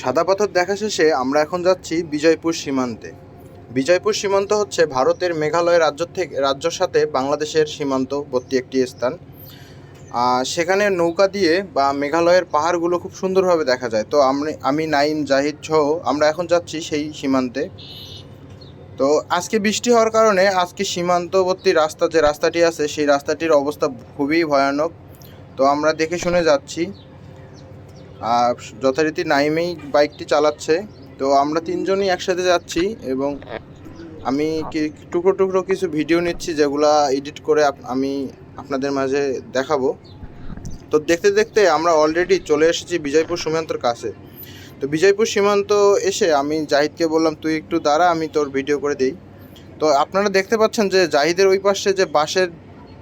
সাদা পাথর দেখা শেষে আমরা এখন যাচ্ছি বিজয়পুর সীমান্তে। বিজয়পুর সীমান্ত হচ্ছে ভারতের মেঘালয় রাজ্য থেকে রাজ্যর সাথে বাংলাদেশের সীমান্তবর্তী একটি স্থান। সেখানে নৌকা দিয়ে বা মেঘালয়ের পাহাড়গুলো খুব সুন্দরভাবে দেখা যায়। তো আমি আমি নাইম, জাহিদ সহ আমরা এখন যাচ্ছি সেই সীমান্তে। তো আজকে বৃষ্টি হওয়ার কারণে আজকে সীমান্তবর্তী রাস্তা যে রাস্তাটি আছে, সেই রাস্তাটির অবস্থা খুবই ভয়ানক। তো আমরা দেখে শুনে যাচ্ছি। আর যথারীতি নাইমেই বাইকটি চালাচ্ছে। তো আমরা তিনজনই একসাথে যাচ্ছি এবং আমি টুকরো টুকরো কিছু ভিডিও নিচ্ছি যেগুলা এডিট করে আমি আপনাদের মাঝে দেখাবো। তো দেখতে দেখতে আমরা অলরেডি চলে এসেছি বিজয়পুর সীমান্তর কাছে। তো বিজয়পুর সীমান্ত এসে আমি জাহিদকে বললাম, তুই একটু দাঁড়া, আমি তোর ভিডিও করে দিই। তো আপনারা দেখতে পাচ্ছেন যে জাহিদের ওই পাশে যে বাঁশের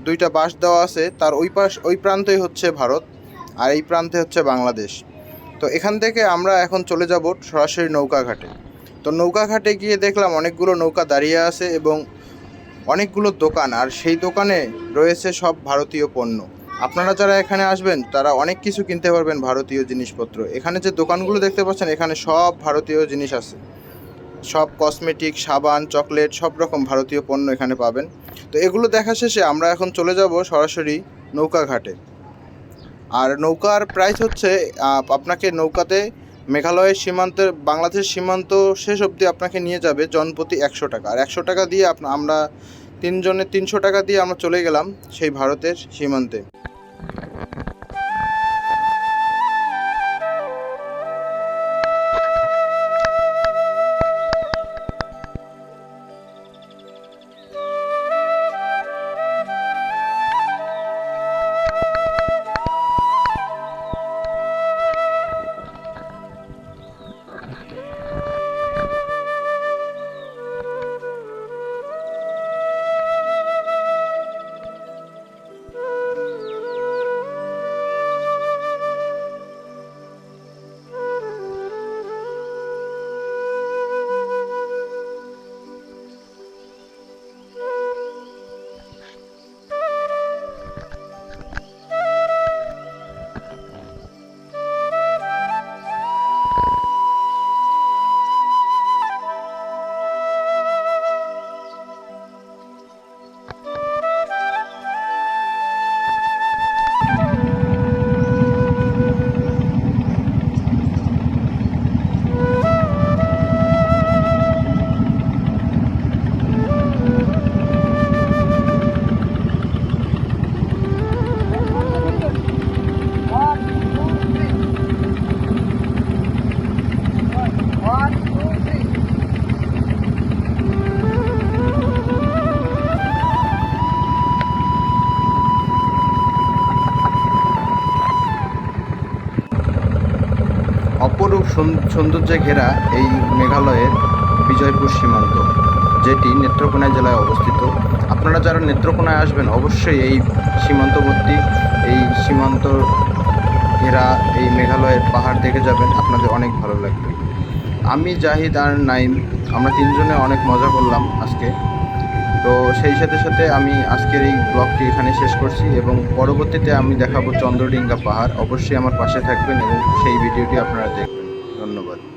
দুইটা বাঁশ দেওয়া আছে, তার ওই পাশ ওই প্রান্তই হচ্ছে ভারত। আর এই প্রান্তে হচ্ছে বাংলাদেশ। তো এখান থেকে আমরা এখন চলে যাব সরাসরি নৌকাঘাটে। তো নৌকাঘাটে গিয়ে দেখলাম অনেকগুলো নৌকা দাঁড়িয়ে আছে এবং অনেকগুলো দোকান, আর সেই দোকানে রয়েছে সব ভারতীয় পণ্য। আপনারা যারা এখানে আসবেন, তারা অনেক কিছু কিনতে পারবেন ভারতীয় জিনিসপত্র। এখানে যে দোকানগুলো দেখতে পাচ্ছেন, এখানে সব ভারতীয় জিনিস আছে। সব কসমেটিক, সাবান, চকলেট, সব রকম ভারতীয় পণ্য এখানে পাবেন। তো এগুলো দেখা শেষে আমরা এখন চলে যাব সরাসরি নৌকাঘাটে। আর নৌকার প্রাইস হচ্ছে আপনাকে নৌকাতে মেঘালয়ের সীমান্তের, বাংলাদেশের সীমান্ত শেষ অবধি আপনাকে নিয়ে যাবে জনপ্রতি একশো টাকা। আর একশো টাকা দিয়ে আমরা তিনজনে তিনশো টাকা দিয়ে আমরা চলে গেলাম সেই ভারতের সীমান্তে। সৌন্দর্যে ঘেরা এই মেঘালয়ের বিজয়পুর সীমান্ত, যেটি নেত্রকোনা জেলায় অবস্থিত। আপনারা যারা নেত্রকোনায় আসবেন, অবশ্যই এই সীমান্তবর্তী, এই সীমান্ত ঘেরা এই মেঘালয়ের পাহাড় দেখে যাবেন, আপনাদের অনেক ভালো লাগবে। আমি জাহিদ আর নাইম, আমরা তিনজনে অনেক মজা করলাম আজকে। তো সেই সাথে সাথে আমি আজকের এই ব্লগটি এখানে শেষ করছি এবং পরবর্তীতে আমি দেখাবো চন্দ্রডিঙ্গা পাহাড়। অবশ্যই আমার পাশে থাকবেন এবং সেই ভিডিওটি আপনারা দেখবেন। ধন্যবাদ।